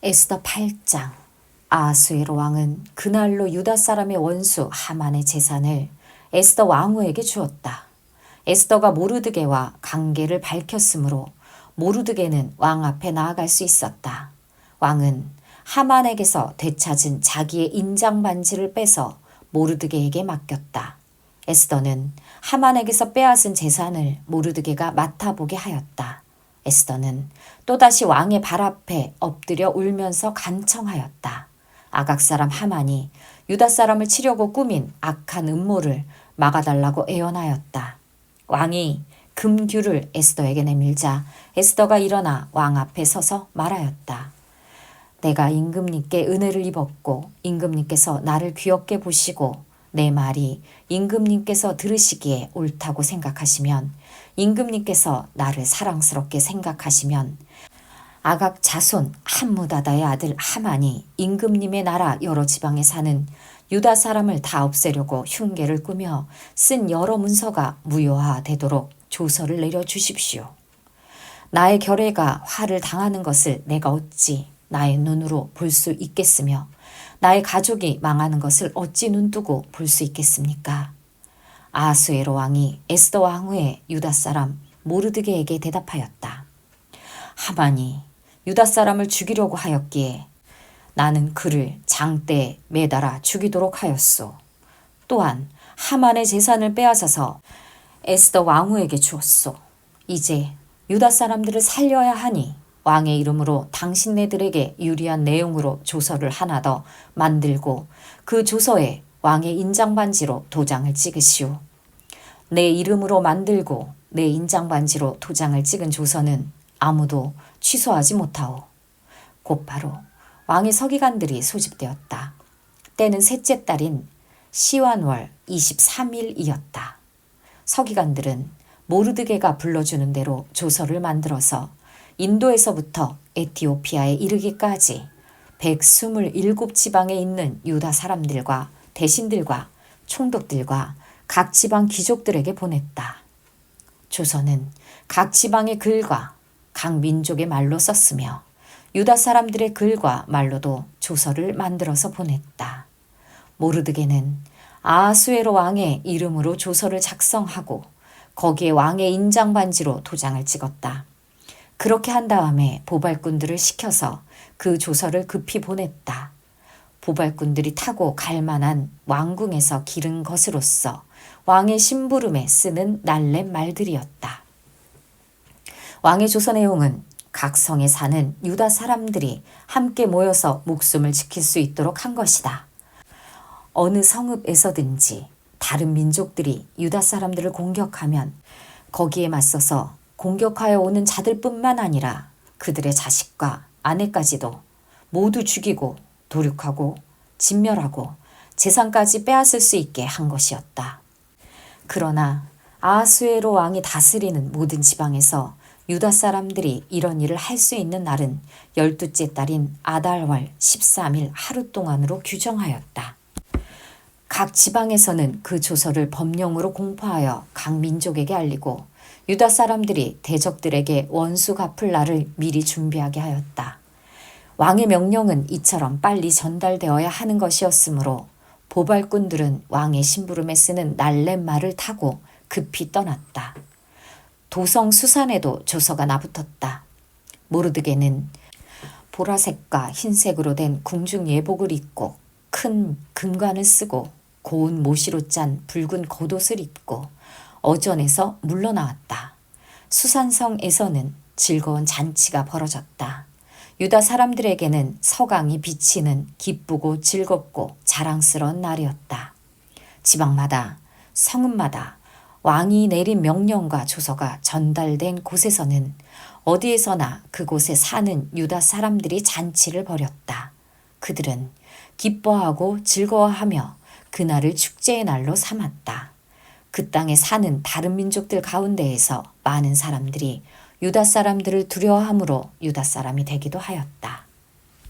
에스더 8장 아수에로 왕은 그날로 유다 사람의 원수 하만의 재산을 에스더 왕후에게 주었다. 에스더가 모르드게와 관계를 밝혔으므로 모르드게는 왕 앞에 나아갈 수 있었다. 왕은 하만에게서 되찾은 자기의 인장 반지를 빼서 모르드게에게 맡겼다. 에스더는 하만에게서 빼앗은 재산을 모르드게가 맡아보게 하였다. 에스더는 또다시 왕의 발 앞에 엎드려 울면서 간청하였다. 아각 사람 하만이 유다 사람을 치려고 꾸민 악한 음모를 막아달라고 애원하였다. 왕이 금규를 에스더에게 내밀자 에스더가 일어나 왕 앞에 서서 말하였다. 내가 임금님께 은혜를 입었고 임금님께서 나를 귀엽게 보시고 내 말이 임금님께서 들으시기에 옳다고 생각하시면 임금님께서 나를 사랑스럽게 생각하시면 아각 자손 함무다다의 아들 하만이 임금님의 나라 여러 지방에 사는 유다 사람을 다 없애려고 흉계를 꾸며 쓴 여러 문서가 무효화되도록 조서를 내려 주십시오. 나의 결례가 화를 당하는 것을 내가 어찌 나의 눈으로 볼 수 있겠으며 나의 가족이 망하는 것을 어찌 눈뜨고 볼 수 있겠습니까? 아수에로 왕이 에스더 왕후의 유다 사람 모르드게에게 대답하였다. 하만이 유다 사람을 죽이려고 하였기에 나는 그를 장대에 매달아 죽이도록 하였소. 또한 하만의 재산을 빼앗아서 에스더 왕후에게 주었소. 이제 유다 사람들을 살려야 하니 왕의 이름으로 당신네들에게 유리한 내용으로 조서를 하나 더 만들고 그 조서에 왕의 인장 반지로 도장을 찍으시오. 내 이름으로 만들고 내 인장 반지로 도장을 찍은 조서는 아무도 취소하지 못하오. 곧바로 왕의 서기관들이 소집되었다. 때는 셋째 달인 시완월 23일이었다. 서기관들은 모르드게가 불러주는 대로 조서를 만들어서 인도에서부터 에티오피아에 이르기까지 127지방에 있는 유다 사람들과 대신들과 총독들과 각 지방 귀족들에게 보냈다. 조서는 각 지방의 글과 각 민족의 말로 썼으며 유다 사람들의 글과 말로도 조서를 만들어서 보냈다. 모르드게는 아수에로 왕의 이름으로 조서를 작성하고 거기에 왕의 인장 반지로 도장을 찍었다. 그렇게 한 다음에 보발꾼들을 시켜서 그 조서를 급히 보냈다. 보발꾼들이 타고 갈 만한 왕궁에서 기른 것으로서 왕의 심부름에 쓰는 날랜 말들이었다. 왕의 조서 내용은 각 성에 사는 유다 사람들이 함께 모여서 목숨을 지킬 수 있도록 한 것이다. 어느 성읍에서든지 다른 민족들이 유다 사람들을 공격하면 거기에 맞서서 공격하여 오는 자들뿐만 아니라 그들의 자식과 아내까지도 모두 죽이고 도륙하고 진멸하고 재산까지 빼앗을 수 있게 한 것이었다. 그러나 아수에로 왕이 다스리는 모든 지방에서 유다 사람들이 이런 일을 할 수 있는 날은 열두째 달인 아달월 13일 하루 동안으로 규정하였다. 각 지방에서는 그 조서를 법령으로 공포하여 각 민족에게 알리고 유다 사람들이 대적들에게 원수 갚을 날을 미리 준비하게 하였다. 왕의 명령은 이처럼 빨리 전달되어야 하는 것이었으므로 보발꾼들은 왕의 심부름에 쓰는 날렛말을 타고 급히 떠났다. 도성 수산에도 조서가 나붙었다. 모르드게는 보라색과 흰색으로 된 궁중 예복을 입고 큰 금관을 쓰고 고운 모시로 짠 붉은 겉옷을 입고 어전에서 물러나왔다. 수산성에서는 즐거운 잔치가 벌어졌다. 유다 사람들에게는 서강이 비치는 기쁘고 즐겁고 자랑스러운 날이었다. 지방마다 성읍마다 왕이 내린 명령과 조서가 전달된 곳에서는 어디에서나 그곳에 사는 유다 사람들이 잔치를 벌였다. 그들은 기뻐하고 즐거워하며 그날을 축제의 날로 삼았다. 그 땅에 사는 다른 민족들 가운데에서 많은 사람들이 유다 사람들을 두려워함으로 유다 사람이 되기도 하였다.